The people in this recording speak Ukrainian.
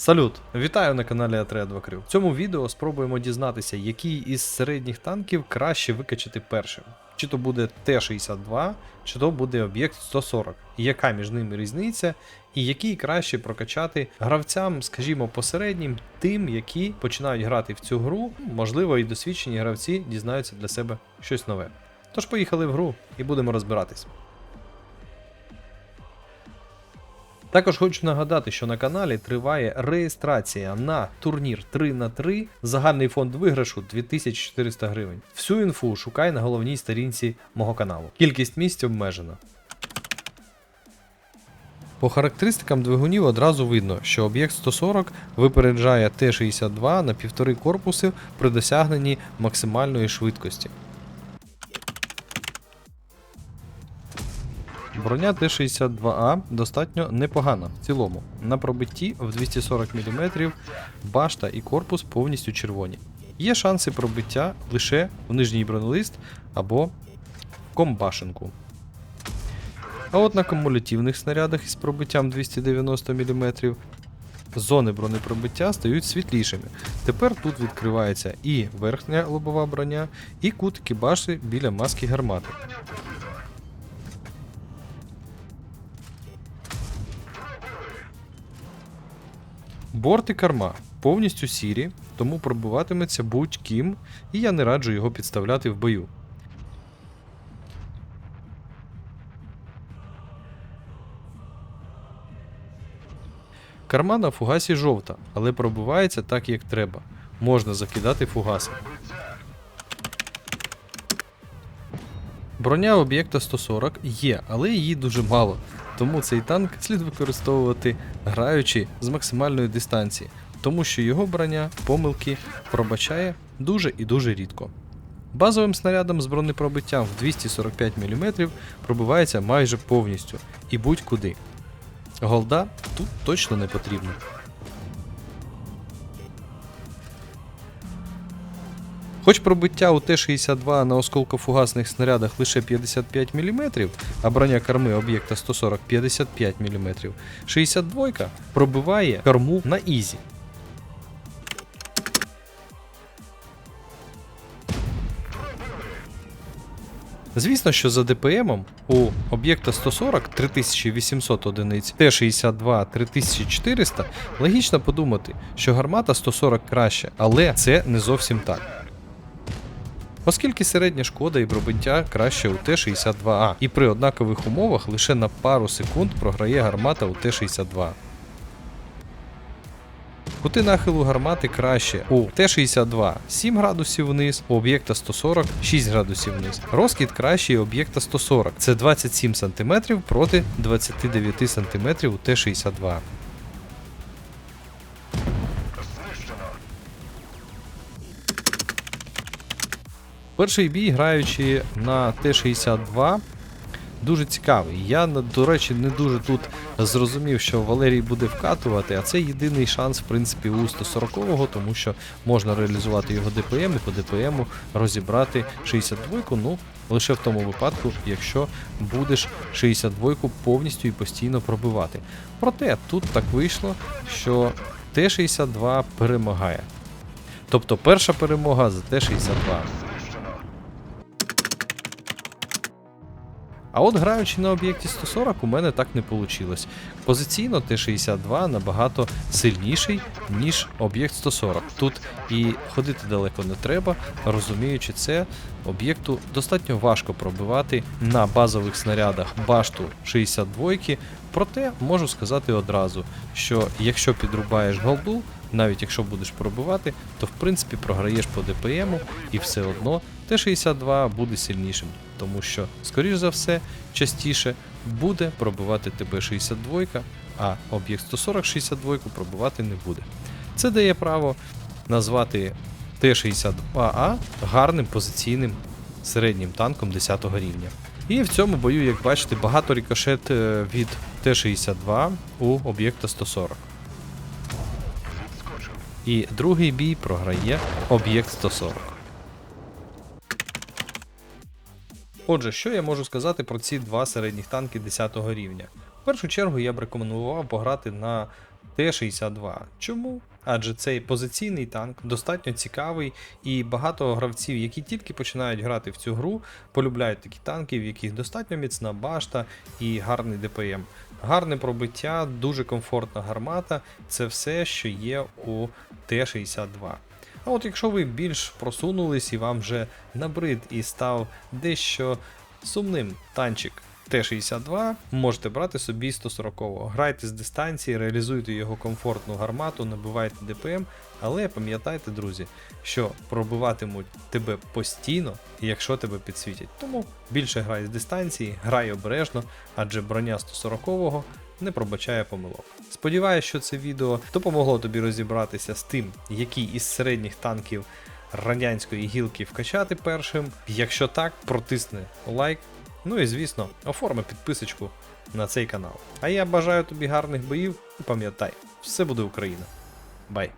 Салют! Вітаю на каналі А3 Крив. В цьому відео спробуємо дізнатися, який із середніх танків краще викачати першим. Чи то буде Т-62, чи то буде об'єкт 140, яка між ними різниця, і який краще прокачати гравцям, скажімо, посереднім, тим, які починають грати в цю гру, можливо, і досвідчені гравці дізнаються для себе щось нове. Тож поїхали в гру і будемо розбиратись. Також хочу нагадати, що на каналі триває реєстрація на турнір 3 на 3 загальний фонд виграшу 2400 гривень. Всю інфу шукай на головній сторінці мого каналу. Кількість місць обмежена. По характеристикам двигунів одразу видно, що об'єкт 140 випереджає Т-62 на півтори корпуси при досягненні максимальної швидкості. Броня Т-62А достатньо непогана в цілому. На пробитті в 240 мм башта і корпус повністю червоні. Є шанси пробиття лише в нижній бронелист або комбашенку. А от на кумулятивних снарядах із пробиттям 290 мм зони бронепробиття стають світлішими. Тепер тут відкривається і верхня лобова броня, і кутики башти біля маски гармати. Борт і карма повністю сірі, тому пробиватиметься будь-ким, і я не раджу його підставляти в бою. Карма на фугасі жовта, але пробивається так, як треба. Можна закидати фугаси. Броня об'єкта 140 є, але її дуже мало, тому цей танк слід використовувати граючи з максимальної дистанції, тому що його броня помилки пробачає дуже і дуже рідко. Базовим снарядом з бронепробиттям в 245 мм пробивається майже повністю і будь-куди. Голда тут точно не потрібна. Хоч пробиття у Т-62 на осколкофугасних снарядах лише 55 мм, а броня корми об'єкта 140 55 мм, 62 пробиває корму на ізі. Звісно, що за ДПМом у об'єкта 140 3800 одиниць, Т-62 3400 логічно подумати, що гармата 140 краще, але це не зовсім так. Оскільки середня шкода і пробиття краще у Т-62А, і при однакових умовах лише на пару секунд програє гармата у Т-62. Кути нахилу гармати краще у Т-62 7 градусів вниз, у об'єкта 140 6 градусів вниз. Розкид кращий у об'єкта 140 це 27 см проти 29 см у Т-62. Перший бій, граючи на Т-62, дуже цікавий. Я, до речі, не дуже тут зрозумів, що Валерій буде вкатувати, а це єдиний шанс, в принципі, у 140-го, тому що можна реалізувати його ДПМ і по ДПМу розібрати 62-ку, ну, лише в тому випадку, якщо будеш 62-ку повністю і постійно пробивати. Проте тут так вийшло, що Т-62 перемагає. Тобто перша перемога за Т-62. А от граючи на об'єкті 140, у мене так не вийшло. Позиційно Т-62 набагато сильніший, ніж об'єкт 140. Тут і ходити далеко не треба, розуміючи це, об'єкту достатньо важко пробивати на базових снарядах башту 62 проте можу сказати одразу, що якщо підрубаєш голду, навіть якщо будеш пробивати, то в принципі програєш по ДПМу і все одно Т-62 буде сильнішим, тому що, скоріш за все, частіше буде пробивати тебе 62, а об'єкт 140 62 пробивати не буде. Це дає право назвати Т-62А гарним позиційним середнім танком 10 рівня. І в цьому бою, як бачите, багато рикошет е, від Т-62 у об'єкта 140. І другий бій програє об'єкт 140. Отже, що я можу сказати про ці два середніх танки 10 рівня? В першу чергу я б рекомендував пограти на Т-62. Чому? Адже цей позиційний танк достатньо цікавий, і багато гравців, які тільки починають грати в цю гру, полюбляють такі танки, в яких достатньо міцна башта і гарний ДПМ. Гарне пробиття, дуже комфортна гармата це все, що є у Т-62. А от якщо ви більш просунулись і вам вже набрид і став дещо сумним танчик Т-62, можете брати собі 140-го. Грайте з дистанції, реалізуйте його комфортну гармату, набивайте ДПМ, але пам'ятайте, друзі, що пробиватимуть тебе постійно, якщо тебе підсвітять. Тому більше грай з дистанції, грай обережно, адже броня 140-го не пробачає помилок. Сподіваюсь, що це відео допомогло тобі розібратися з тим, який із середніх танків радянської гілки вкачати першим. Якщо так, протисни лайк. Ну і звісно, оформи підписочку на цей канал. А я бажаю тобі гарних боїв і пам'ятай, все буде Україна. Бай!